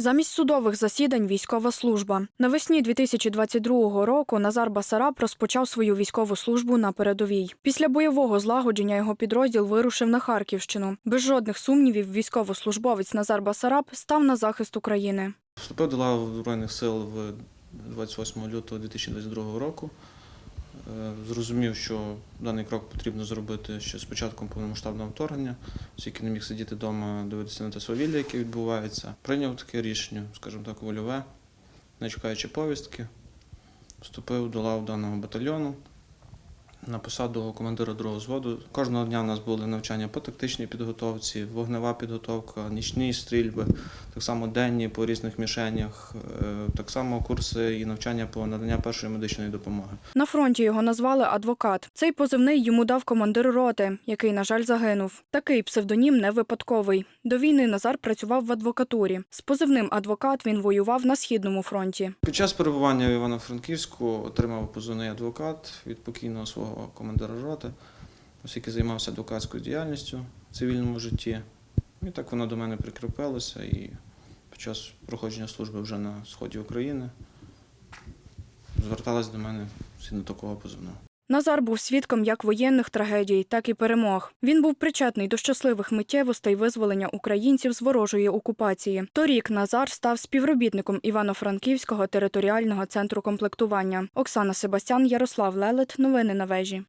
Замість судових засідань військова служба. Навесні 2022 року Назар Басараб розпочав свою військову службу на передовій. Після бойового злагодження його підрозділ вирушив на Харківщину. Без жодних сумнівів, військовослужбовець Назар Басараб став на захист України. Вступив до лав Збройних сил в 28 лютого 2022 року. Е, Зрозумів, що даний крок потрібно зробити ще з початком повномасштабного вторгнення, оскільки не міг сидіти вдома, дивитися на те свавілля, яке відбувається. Прийняв таке рішення, скажімо так, вольове, не чекаючи повістки, вступив до лав даного батальйону на посаду командира другого зводу. Кожного дня у нас були навчання по тактичній підготовці, вогнева підготовка, нічні стрільби, так само денні по різних мішенях, е, так само курси і навчання по надання першої медичної допомоги. На фронті його назвали адвокат. Цей позивний йому дав командир роти, який, на жаль, загинув. Такий псевдонім не випадковий. До війни Назар працював в адвокатурі. З позивним адвокат він воював на східному фронті. Під час перебування в Івано-Франківську отримав позивний адвокат від покійного свого командира роти, оскільки займався адвокатською діяльністю в цивільному житті. І так воно до мене прикріпилося і під час проходження служби вже на сході України зверталась до мене згідно такого позивного. Назар був свідком як воєнних трагедій, так і перемог. Він був причетний до щасливих миттєвостей визволення українців з ворожої окупації. Торік Назар став співробітником Івано-Франківського територіального центру комплектування. Оксана Себастян, Ярослав Лелет. Новини на вежі.